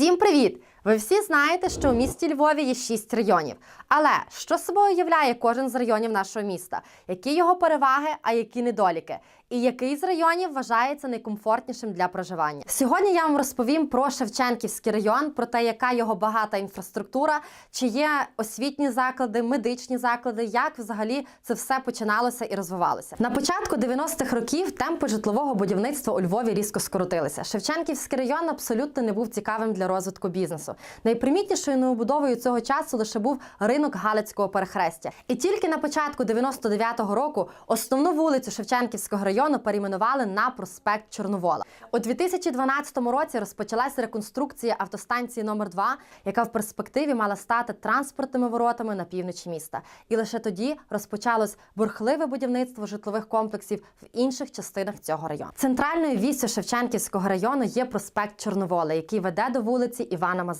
Всім привіт! Ви всі знаєте, що у місті Львові є шість районів. Але що собою являє кожен з районів нашого міста? Які його переваги, а які недоліки? І який з районів вважається найкомфортнішим для проживання? Сьогодні я вам розповім про Шевченківський район, про те, яка його багата інфраструктура, чи є освітні заклади, медичні заклади, як взагалі це все починалося і розвивалося. На початку 90-х років темпи житлового будівництва у Львові різко скоротилися. Шевченківський район абсолютно не був цікавим для розвитку бізнесу. Найпримітнішою новобудовою цього часу лише був ринок Галицького перехрестя. І тільки на початку 99-го року основну вулицю Шевченківського району перейменували на проспект Чорновола. У 2012 році розпочалася реконструкція автостанції номер 2 яка в перспективі мала стати транспортними воротами на півночі міста. І лише тоді розпочалось бурхливе будівництво житлових комплексів в інших частинах цього району. Центральною віссю Шевченківського району є проспект Чорновола, який веде до вулиці Івана Мазепи.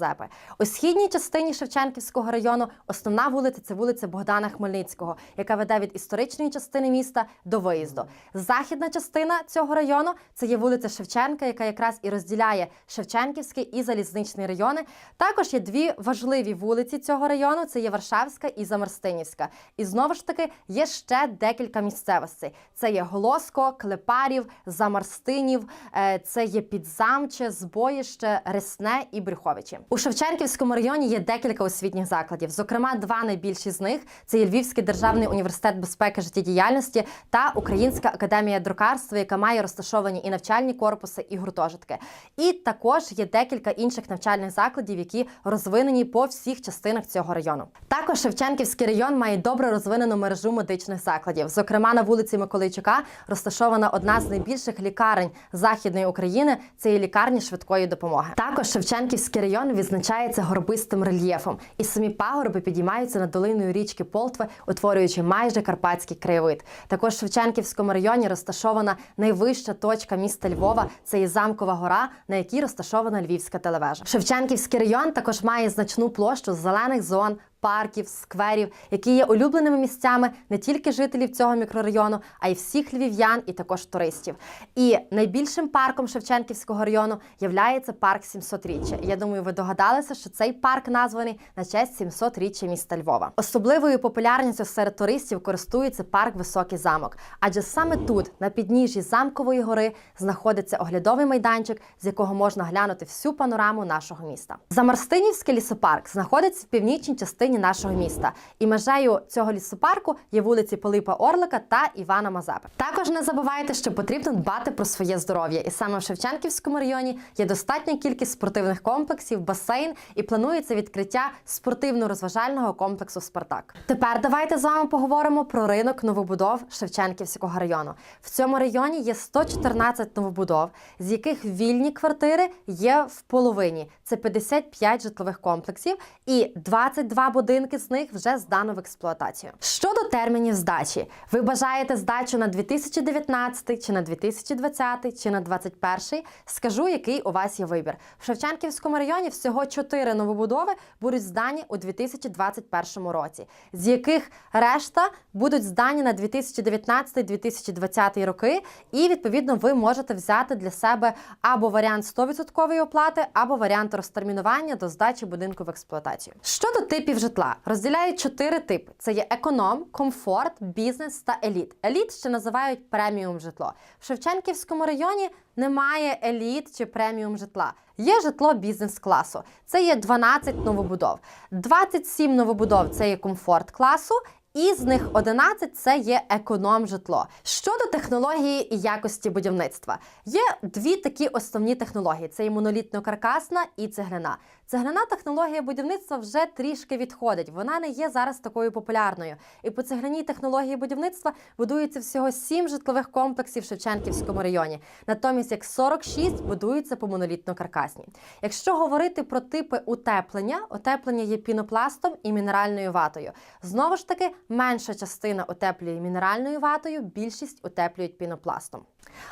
У східній частині Шевченківського району основна вулиця це вулиця Богдана Хмельницького, яка веде від історичної частини міста до виїзду. Західна частина цього району це є вулиця Шевченка, яка якраз і розділяє Шевченківський і залізничний райони. Також є дві важливі вулиці цього району: це є Варшавська і Замарстинівська. І знову ж таки є ще декілька місцевостей: це є Голоско, Клепарів, Замарстинів, е, це є Підзамче, Збоїще, Ресне і Брюховичі. У Шевченківському районі є декілька освітніх закладів. Зокрема, два найбільші з них це є Львівський державний університет безпеки життєдіяльності та Українська академія друкарства, яка має розташовані і навчальні корпуси, і гуртожитки. І також є декілька інших навчальних закладів, які розвинені по всіх частинах цього району. Також Шевченківський район має добре розвинену мережу медичних закладів. Зокрема, на вулиці Миколайчука розташована одна з найбільших лікарень західної України. Це є лікарні швидкої допомоги. Також Шевченківський район відзначається горбистим рельєфом, і самі пагорби підіймаються над долиною річки Полтви, утворюючи майже карпатський краєвид. Також в Шевченківському районі розташована найвища точка міста Львова. Це є замкова гора, на якій розташована львівська телевежа. Шевченківський район також має значну площу зелених зон. Парків, скверів, які є улюбленими місцями не тільки жителів цього мікрорайону, а й всіх львів'ян і також туристів. І найбільшим парком Шевченківського району являється парк 700-річчя. Я думаю, ви догадалися, що цей парк названий на честь 700-річчя міста Львова. Особливою популярністю серед туристів користується парк Високий замок, адже саме тут, на підніжжі замкової гори, знаходиться оглядовий майданчик, з якого можна глянути всю панораму нашого міста. Замарстинівський лісопарк знаходиться в північній частині нашого міста, і межею цього лісопарку є вулиці Пилипа Орлика та Івана Мазепи. Також не забувайте, що потрібно дбати про своє здоров'я, і саме в Шевченківському районі є достатня кількість спортивних комплексів, басейн і планується відкриття спортивно-розважального комплексу Спартак. Тепер давайте з вами поговоримо про ринок новобудов Шевченківського району. В цьому районі є 114 новобудов, з яких вільні квартири є в половині. Це 55 житлових комплексів і 22 будинки з них вже здано в експлуатацію. Щодо термінів здачі, ви бажаєте здачу на 2019 чи на 2020 чи на 2021, Скажу, який у вас є вибір. В Шевченківському районі всього 4 новобудови будуть здані у 2021 році, з яких решта будуть здані на 2019-2020 роки. І відповідно ви можете взяти для себе або варіант 100% оплати, або варіант розтермінування до здачі будинку в експлуатацію. Щодо типів житла, розділяють чотири типи: це є економ, комфорт, бізнес та еліт. Еліт ще називають преміум житло. В Шевченківському районі немає еліт чи преміум житла. Є житло бізнес-класу. Це є 12 новобудов. 27 новобудов це є комфорт класу. І з них 11 це є економ житло. Щодо технології і якості будівництва, є дві такі основні технології: це і монолітно-каркасна і цегляна. Цегляна технологія будівництва вже трішки відходить. Вона не є зараз такою популярною. І по цегляній технології будівництва будується всього 7 житлових комплексів в Шевченківському районі. Натомість, як 46 будуються по монолітно-каркасній. Якщо говорити про типи утеплення, утеплення є пінопластом і мінеральною ватою. Знову ж таки, менша частина утеплює мінеральною ватою, більшість утеплюють пінопластом.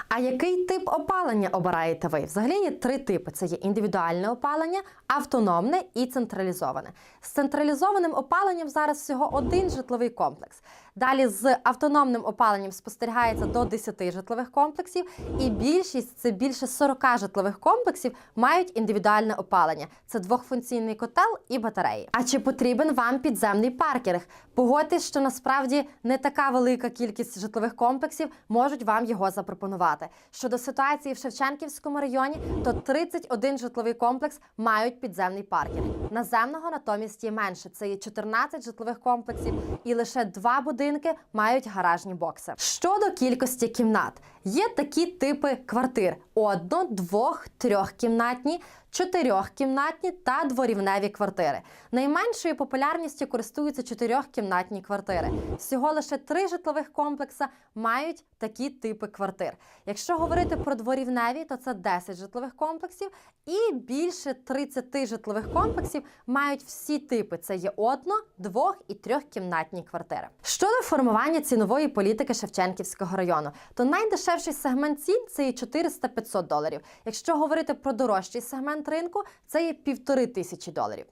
А який тип опалення обираєте ви? Взагалі є три типи: це є індивідуальне опалення, автономне і централізоване. З централізованим опаленням зараз всього один житловий комплекс. Далі з автономним опаленням спостерігається до 10 житлових комплексів, і більшість це більше 40 житлових комплексів мають індивідуальне опалення. Це двохфункційний котел і батареї. А чи потрібен вам підземний паркінг? Погодьтесь, що насправді не така велика кількість житлових комплексів можуть вам його запропонувати. Щодо ситуації в Шевченківському районі, то 31 житловий комплекс мають підземний паркінг. Наземного натомість є менше. Це є 14 житлових комплексів, і лише два будинки мають гаражні бокси. Щодо кількості кімнат, є такі типи квартир: одно, двох, трьохкімнатні. Чотирьохкімнатні та дворівневі квартири. Найменшою популярністю користуються чотирьохкімнатні квартири. Всього лише три житлових комплекси мають такі типи квартир. Якщо говорити про дворівневі, то це 10 житлових комплексів, і більше 30 житлових комплексів мають всі типи: це є одно, двох і трьохкімнатні квартири. Щодо формування цінової політики Шевченківського району, то найдешевший сегмент цін це є 400-500 доларів. Якщо говорити про дорожчий сегмент ринку, це є півтори тисячі доларів.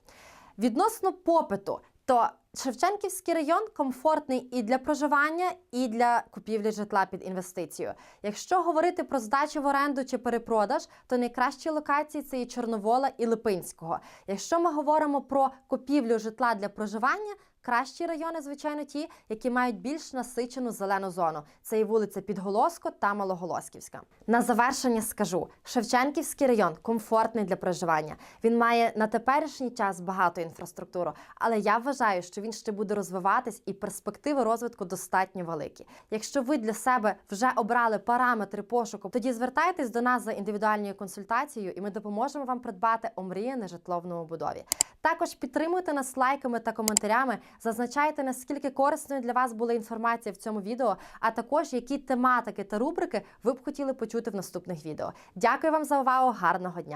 Відносно попиту, то Шевченківський район комфортний і для проживання, і для купівлі житла під інвестицію. Якщо говорити про здачу в оренду чи перепродаж, то найкращі локації це і Чорновола і Липинського. Якщо ми говоримо про купівлю житла для проживання, кращі райони, звичайно, ті, які мають більш насичену зелену зону. Це і вулиця Підголоско та Малоголосківська. На завершення скажу: Шевченківський район комфортний для проживання. Він має на теперішній час багату інфраструктуру, але я вважаю, що він ще буде розвиватись і перспективи розвитку достатньо великі. Якщо ви для себе вже обрали параметри пошуку, тоді звертайтесь до нас за індивідуальною консультацією, і ми допоможемо вам придбати омріяне житло в новобудові. Також підтримуйте нас лайками та коментарями, зазначайте наскільки корисною для вас була інформація в цьому відео, а також які тематики та рубрики ви б хотіли почути в наступних відео. Дякую вам за увагу! Гарного дня!